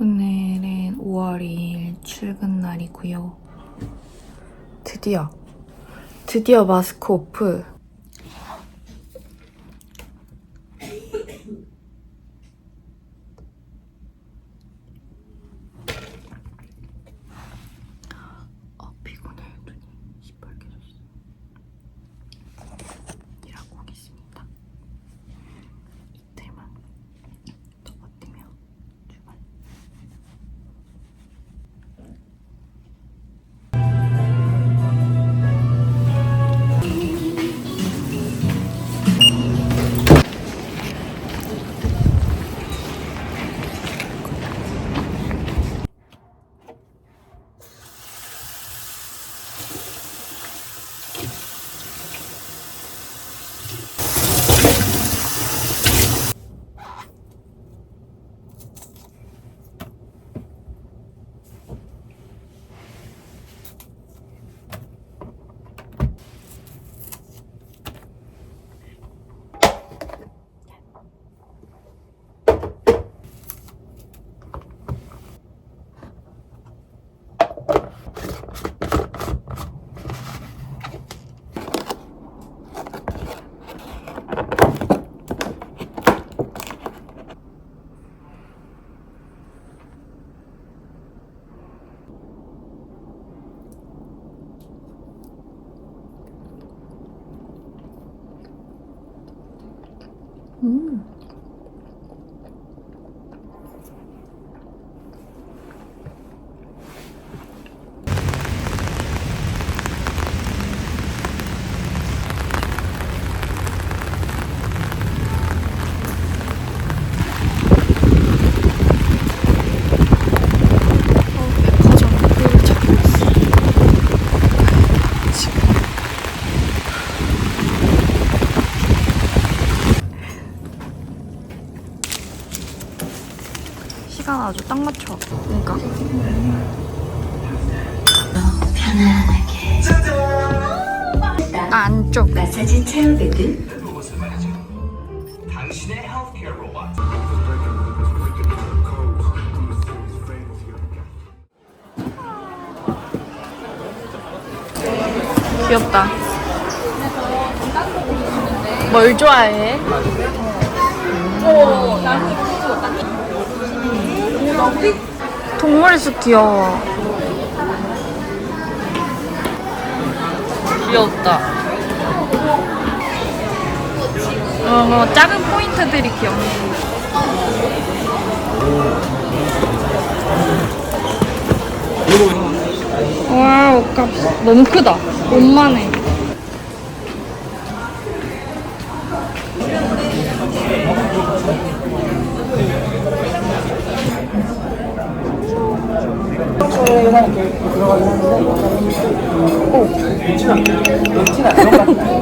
오늘은 5월 2일 출근 날이고요. 드디어, 드디어 마스크 오프. 아주 딱 맞춰. 그러니까. 안쪽. 마사지 체어 베드 당신의 헬스케어 로봇. 귀엽다. 뭘 좋아해? 동물의 숲 귀여워. 귀엽다. 어, 어, 작은 포인트들이 귀엽네. 와, 옷값 너무 크다. 옷만 해.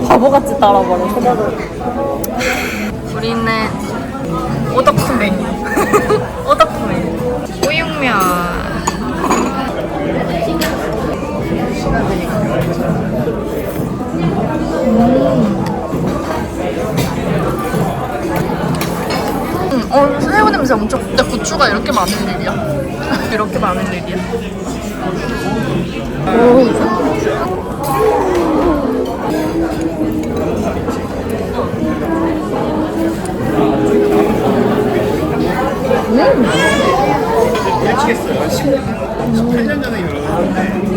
바보같이 따라버려. 우리는 오덕후 메뉴. 오덕후 메뉴. 우육면. 음, 어, 새우 냄새 엄청. 근데 고추가 이렇게 많은 일이야? 이렇게 많은 일이야? 미치겠어요. 18년 전에 일어났는데.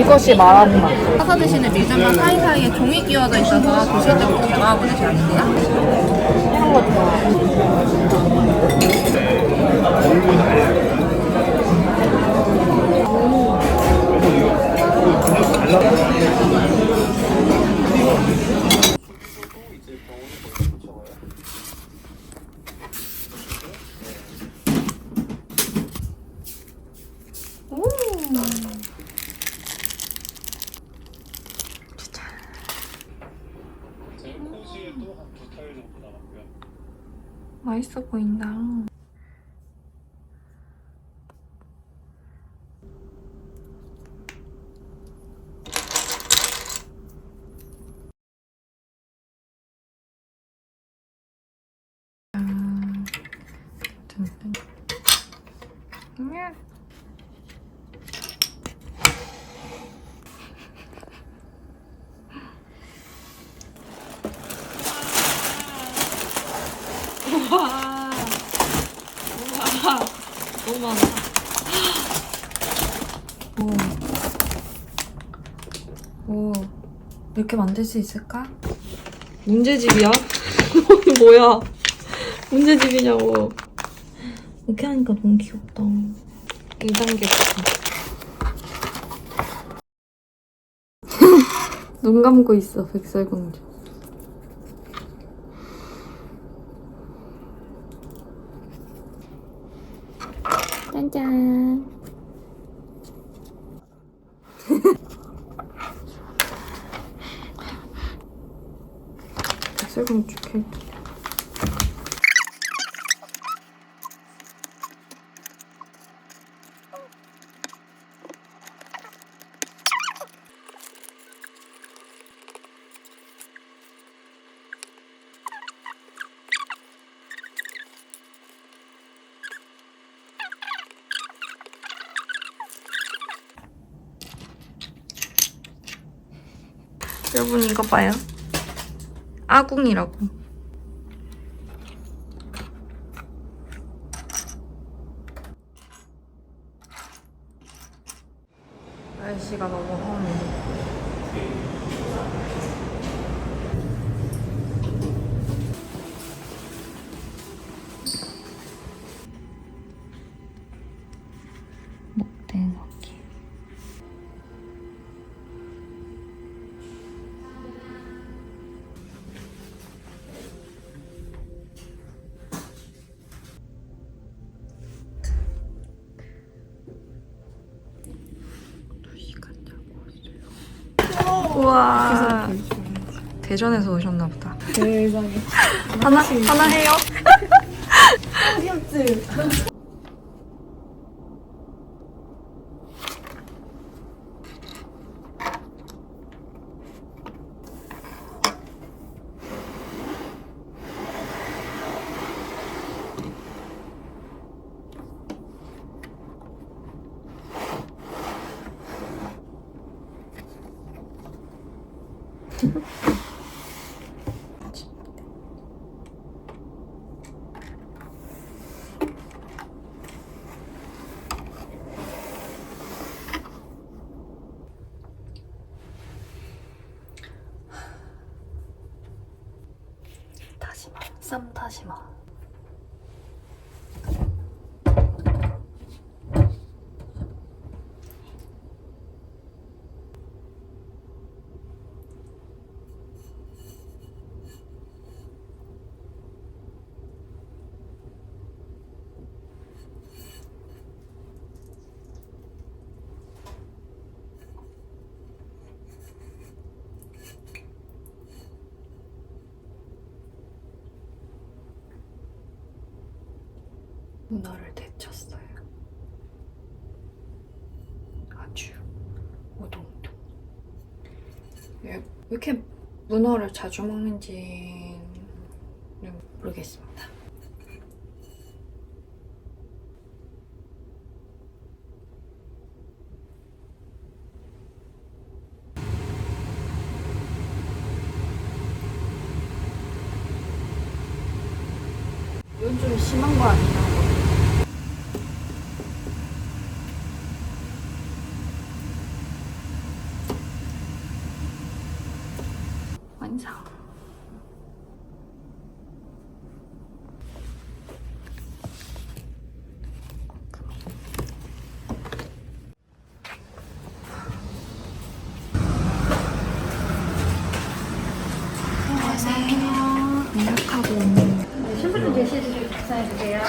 이것이 말하는 맛. 사서 드시는 밀전만 사이사이에 종이 끼워져 있어서 드실 때꼭 대화 보내셔야 돼요. 맛있어 보인다. 이렇게 만들 수 있을까? 문제집이야? 뭐야? 문제집이냐고. 이렇게 하니까 너무 귀엽다. 2단계부터. 눈 감고 있어, 백설공주. 여러분 이거 봐요. 아궁이라고. 대전에서 오셨나 보다. 세상에. 하나 하나 해요. 다시마, 쌈다 문어를 데쳤어요. 아주 오동통. 왜 이렇게 문어를 자주 먹는지는 모르겠습니다. 이건 좀 심한 거 아니야? 완성. 안녕하세요. 예약하고 오는 신분증 제시해주시고 작성해 주세요.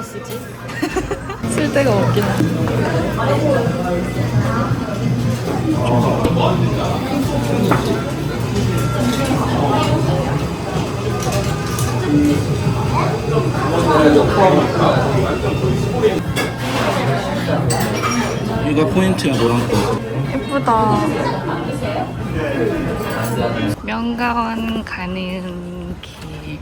어디다 쓰지? 쓸 데가 없긴 해. 이거 포인트야 노란 거. 예쁘다. 명가원 가는 길.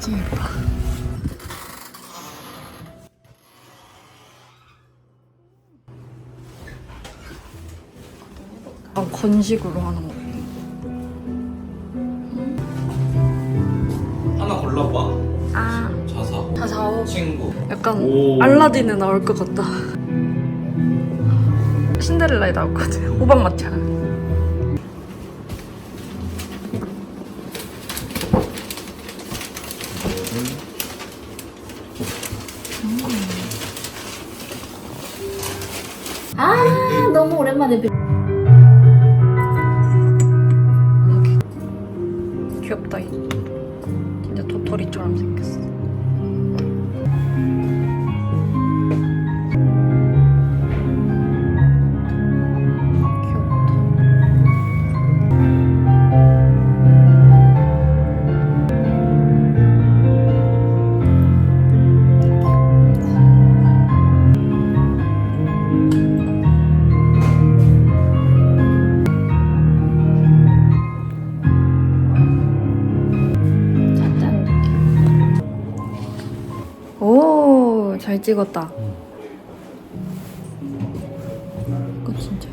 진짜 예뻐. 아, 건식으로 하는 거. 하나 골라봐. 아, 자사. 자사오. 친구. 약간 오. 알라딘에 나올 것 같다. 신데렐라에 나올 것 같아. 호박 마차. 아 너무 오랜만에 뵙. 잘 찍었다. 이거 진짜.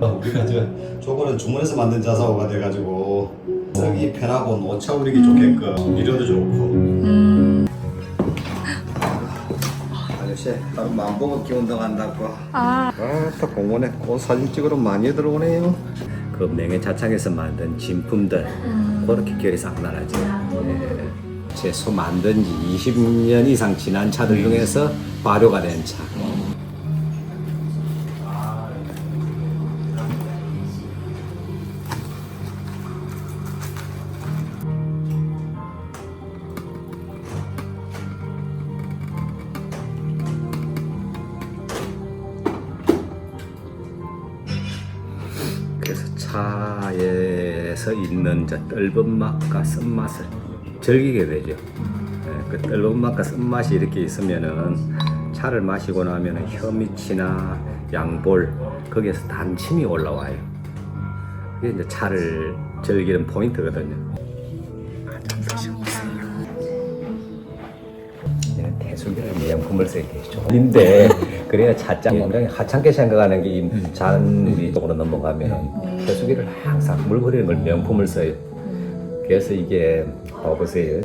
우리가 저 저거는 주문해서 만든 자사오가 돼가지고 쓰기 편하고 노차 우리기 좋게끔 미료도 좋고. 음, 아저씨 다른 만보고 기운동 한다고. 아, 아또 공원에 꽃 사진 찍으러 많이 들어오네요. 그 맹해차창에서 만든 진품들 그렇게 결이 싹 나라죠 예. 제소 만든 지 20년 이상 지난 차들 중에서 발효가 된 차. 그래서 차에서 있는 저 떫은 맛과 쓴맛을 즐기게 되죠. 예, 그 맛과 쓴맛이 이렇게 있으면은 차를 마시고 나면은 혀밑이나 양볼 거기에서 단침이 올라와요. 그게 이제 차를 즐기는 포인트거든요. 얘는 대수기를 명품을 쓰게 좋은데 그래야 차장 굉장히 하찮게 생각하는 게 이 잔이 쪽으로 넘어가면 대수기를 항상 물 흐르는 걸 명품을 써요. 그래서 이게 봐보세요.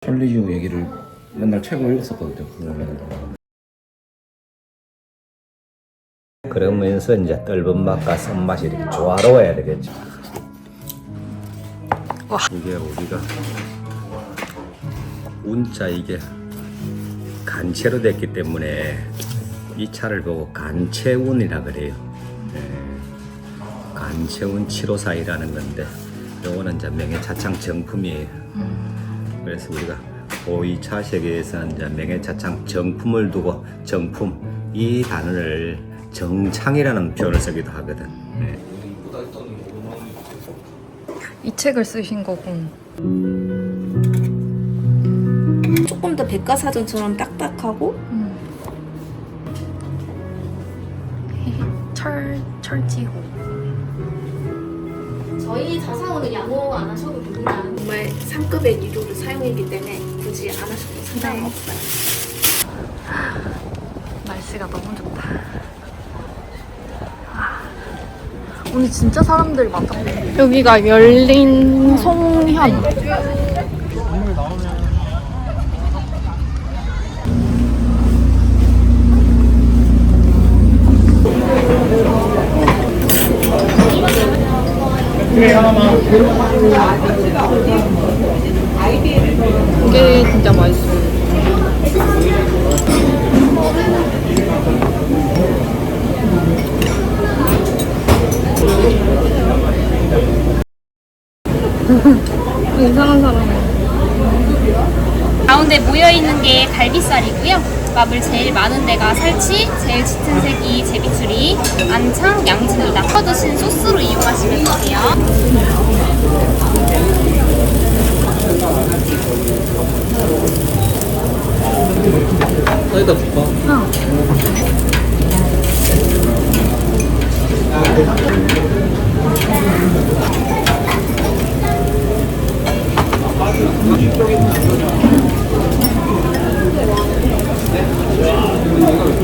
천리주 얘기를 맨날 책을 읽었었거든요. 그러면 그러면서 이제 떫은 맛과 쓴맛이 이렇게 조화로워야 되겠죠. 이게 우리가 운자 이게 간체로 됐기 때문에 이 차를 보고 간체운이라 그래요. 예. 간체운 754이라는 건데 요거는 이제 명예차창 정품이에요. 그래서 우리가 오이차 세계에서는 이제 명예차창 정품을 두고 정품 이 단어를 정창이라는 표현을 쓰기도 하거든. 예. 이 책을 쓰신 거군. 조금 더 백과사전처럼 딱딱하고 철, 철지호. 저희 자사오는 양호 안 하셔도 됩니다. 정말 상급의 유료를 사용했기 때문에 굳이 안 하셔도 상관없어요. 날씨가 너무 좋다. 아, 오늘 진짜 사람들 많다. 여기가 열린 송현. 이게 진짜 맛있어요. 이상한 사람이야. 가운데 모여 있는 게 갈비살이고요. 밥을 제일 많은 데가 살치, 제일 짙은 색이 제비추리, 안창, 양지입니다. 퍼드신 소스로 이용하시면 되세요. 사이다 줄까? 어, ですね。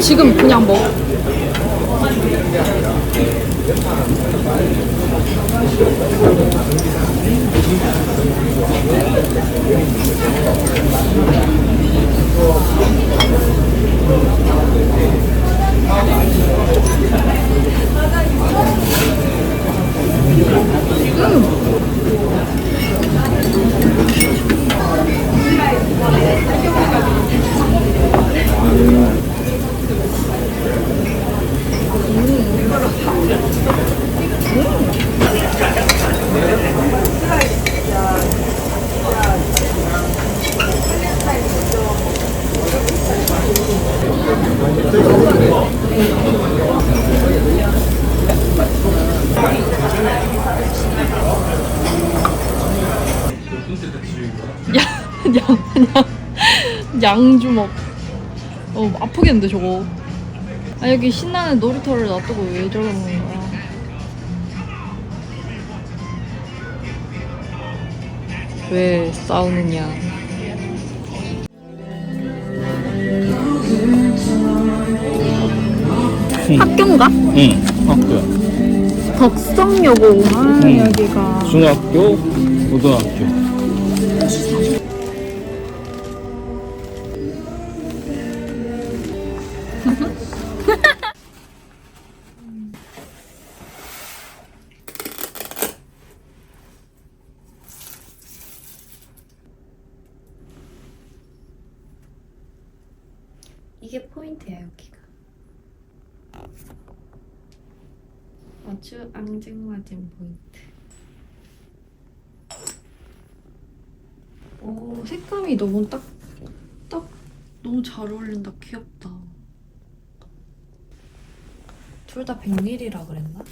지금 그냥 먹어. 양, 양, 양주먹. 어, 아프겠는데, 저거. 아, 여기 신나는 놀이터를 놔두고 왜 저러는 거야. 왜 싸우느냐. 학교인가? 응, 학교. 덕성여고. 아, 응. 여기가. 중학교, 고등학교. 앙증맞은 포인트. 오, 색감이 너무 딱, 딱, 너무 잘 어울린다. 귀엽다. 둘다 100ml라 그랬나?